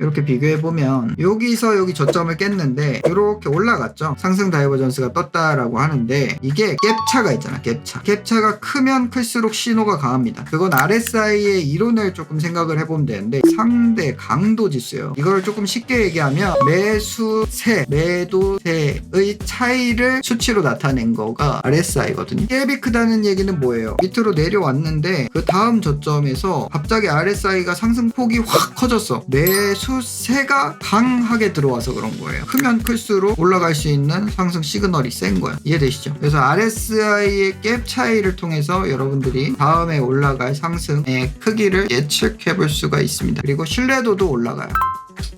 이렇게 비교해보면 여기서 여기 저점을 깼는데 이렇게 올라갔죠. 상승 다이버전스가 떴다라고 하는데 이게 갭차가 있잖아 갭차. 갭차가 크면 클수록 신호가 강합니다. 그건 RSI의 이론을 조금 생각을 해보면 되는데 상대 강도 지수예요. 이걸 조금 쉽게 얘기하면 매수세 매도세의 차이를 수치로 나타낸 거가 RSI거든요. 갭이 크다는 얘기는 뭐예요? 밑으로 내려왔는데 그 다음 저점에서 갑자기 RSI가 상승폭이 확 커졌어. 매수세가 강하게 들어와서 그런 거예요. 크면 클수록 올라갈 수 있는 상승 시그널이 센 거예요 이해되시죠? 그래서 RSI의 갭 차이를 통해서 여러분들이 다음에 올라갈 상승의 크기를 예측해 볼 수가 있습니다 그리고 신뢰도도 올라가요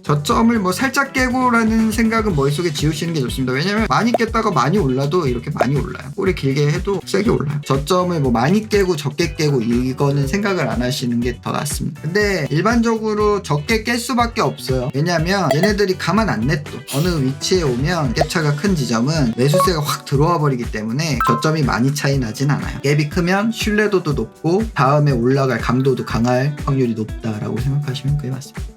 저점을 뭐 살짝 깨고라는 생각은 머릿속에 지우시는 게 좋습니다. 왜냐면 많이 깼다가 많이 올라도 이렇게 많이 올라요. 꼬리 길게 해도 세게 올라요. 저점을 뭐 많이 깨고 적게 깨고 이거는 생각을 안 하시는 게 더 낫습니다. 근데 일반적으로 적게 깰 수밖에 없어요. 왜냐면 얘네들이 가만 안 냅둬. 어느 위치에 오면 갭차가 큰 지점은 매수세가 확 들어와 버리기 때문에 저점이 많이 차이 나진 않아요. 갭이 크면 신뢰도도 높고 다음에 올라갈 감도도 강할 확률이 높다라고 생각하시면 그게 맞습니다.